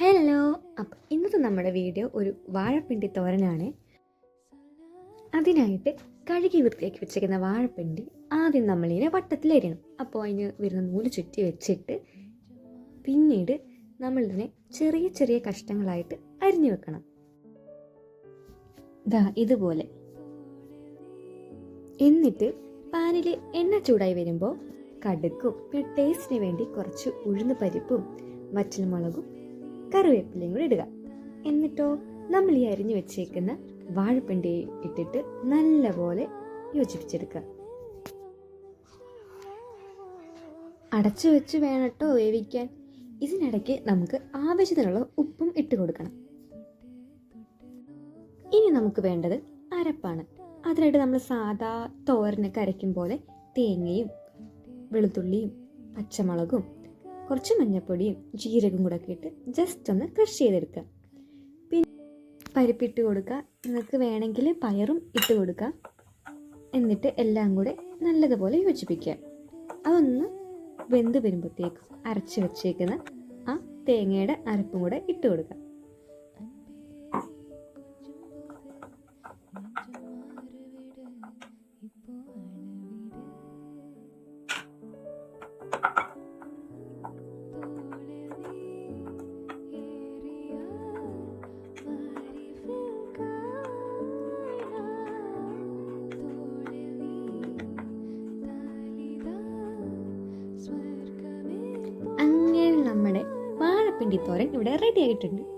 Hello അപ്പം ഇന്നത്തെ നമ്മുടെ വീഡിയോ ഒരു വാഴപ്പിണ്ടി തോരനാണ്. അതിനായിട്ട് കഴുകി വൃത്തിയാക്കി വെച്ചേക്കുന്ന വാഴപ്പിണ്ടി ആദ്യം വട്ടത്തിൽ വട്ടത്തിലരിയണം അപ്പോൾ അതിന് വരുന്ന നൂൽ ചുറ്റി വെച്ചിട്ട് പിന്നീട് നമ്മളിതിനെ ചെറിയ ചെറിയ കഷ്ണങ്ങളായിട്ട് അരിഞ്ഞു വെക്കണം. ദാ ഇതുപോലെ. എന്നിട്ട് പാനിൽ എണ്ണ ചൂടായി വരുമ്പോൾ കടുക്കും പിന്നെ ടേസ്റ്റിന് വേണ്ടി കുറച്ച് ഉഴുന്ന് പരിപ്പും വറ്റൽമുളകും കറിവേപ്പിലയും കൂടി ഇടുക. എന്നിട്ടോ നമ്മൾ ഈ അരിഞ്ഞു വെച്ചേക്കുന്ന വാഴപ്പിണ്ടി ഇട്ടിട്ട് നല്ലപോലെ യോജിപ്പിച്ചെടുക്കുക. അടച്ചു വെച്ച് വേണട്ടോ വേവിക്കാൻ. ഇതിനിടയ്ക്ക് നമുക്ക് ആവശ്യത്തിനുള്ള ഉപ്പും ഇട്ട് കൊടുക്കണം. ഇനി നമുക്ക് വേണ്ടത് അരപ്പാണ്. അതിനായിട്ട് നമ്മൾ സാധാ തോരനൊക്കെ അരയ്ക്കും പോലെ തേങ്ങയും വെളുത്തുള്ളിയും പച്ചമുളകും കുറച്ച് മഞ്ഞൾപ്പൊടിയും ജീരകം കൂടെ ഇട്ട് ജസ്റ്റ് ഒന്ന് ക്രഷ് ചെയ്തെടുക്കുക. പിന്നെ പരിപ്പിട്ട് കൊടുക്കുക. നിങ്ങൾക്ക് വേണമെങ്കിൽ പയറും ഇട്ട് കൊടുക്കുക. എന്നിട്ട് എല്ലാം കൂടെ നല്ലതുപോലെ യോജിപ്പിക്കുക. അതൊന്ന് വെന്ത് വരുമ്പോഴത്തേക്കും അരച്ച് വെച്ചേക്കുന്ന ആ തേങ്ങയുടെ അരപ്പും കൂടെ ഇട്ട് കൊടുക്കുക. അങ്ങനെ തോരൻ ഇവിടെ റെഡി ആയിട്ടുണ്ട്.